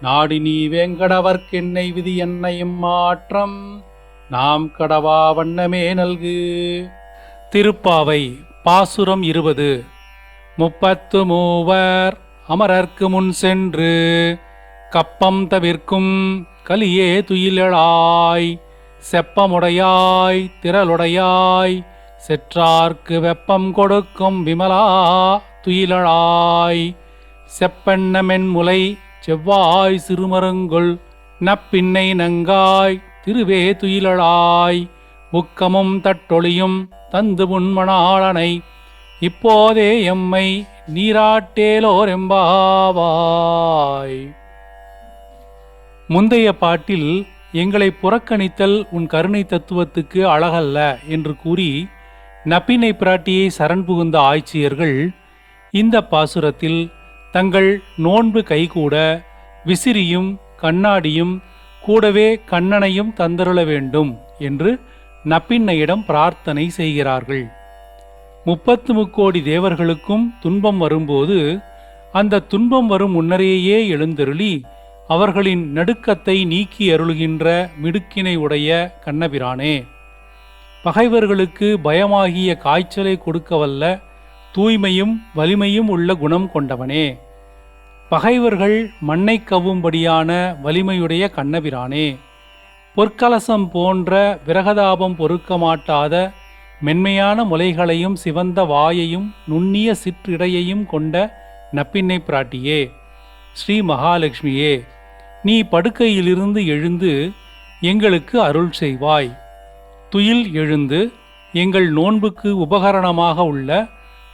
நாடி நீ வேங்கடவர்க்கென்னை விதி என்னையும் மாற்றம். நாம் கடவா வண்ணமே நல்கு. திருப்பாவை பாசுரம் இருபது. முப்பத்து மூவர் அமரர்க்கு முன் சென்று கப்பம் தவிர்க்கும் கலியே துயிலழாய். செப்பமுடையாய் திரளுடையாய் செற்றார்க்கு வெப்பம் கொடுக்கும் விமலா துயிலழாய். செப்பெண்ணமென் முலை செவ்வாய் சிறுமருங்குள் நப்பின்னை நங்காய் திருவே துயிலழாய் உக்கமும் தட்டொளியும் தந்து உண்மணாளனை இப்போதே எம்மை நீராட்டேலோரெம்பாவாய். முந்தைய பாட்டில் எங்களை புறக்கணித்தல் உன் கருணை தத்துவத்துக்கு அழகல்ல என்று கூறி நப்பினை பிராட்டியை சரண் புகுந்த ஆய்ச்சியர்கள் இந்த பாசுரத்தில் தங்கள் நோன்பு கைகூட விசிறியும் கண்ணாடியும் கூடவே கண்ணனையும் தந்தருள வேண்டும் என்று நப்பின்னையிடம் பிரார்த்தனை செய்கிறார்கள். முப்பத்து முக்கோடி தேவர்களுக்கும் துன்பம் வரும்போது அந்த துன்பம் வரும் முன்னரேயே எழுந்தருளி அவர்களின் நடுக்கத்தை நீக்கி அருள்கின்ற மிடுக்கினை உடைய கண்ணபிரானே பகைவர்களுக்கு பயமாகிய காய்ச்சலை கொடுக்கவல்ல தூய்மையும் வலிமையும் உள்ள குணம் கொண்டவனே. பகைவர்கள் மண்ணை கவ்வும்படியான வலிமையுடைய கண்ணபிரானே. பொற்கலசம் போன்ற விரகதாபம் பொறுக்க மாட்டாத மென்மையான முலைகளையும் சிவந்த வாயையும் நுண்ணிய சிற்றிடையையும் கொண்ட நப்பின்னை பிராட்டியே. ஸ்ரீ மகாலட்சுமியே நீ படுக்கையிலிருந்து எழுந்து எங்களுக்கு அருள் செய்வாய். துயில் எழுந்து எங்கள் நோன்புக்கு உபகரணமாக உள்ள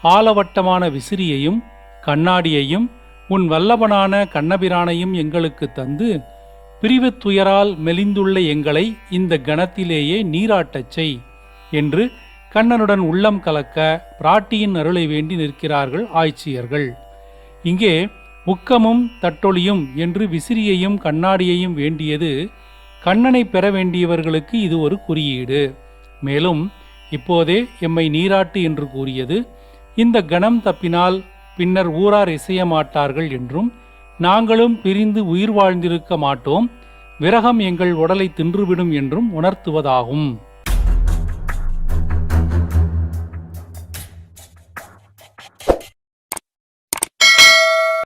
ஆலவட்டமான விசிறியையும் கண்ணாடியையும் உன் வல்லவனான கண்ணபிரானையும் எங்களுக்கு தந்து பிரிவு துயரால் மெலிந்துள்ள எங்களை இந்த கணத்திலேயே நீராட்டச் செய் என்று கண்ணனுடன் உள்ளம் கலக்க பிராட்டியின் அருளை வேண்டி நிற்கிறார்கள் ஆய்ச்சியர்கள். இங்கே உக்கமும் தட்டொளியும் என்று விசிறியையும் கண்ணாடியையும் வேண்டியது கண்ணனை பெற வேண்டியவர்களுக்கு இது ஒரு குறியீடு. மேலும் இப்போதே எம்மை நீராட்டு என்று கூறியது இந்த கணம் தப்பினால் பின்னர் ஊரார் இசைய மாட்டார்கள் என்றும் நாங்களும் பிரிந்து உயிர் வாழ்ந்திருக்க மாட்டோம் விரகம் எங்கள் உடலை தின்றுவிடும் என்றும் உணர்த்துவதாகும்.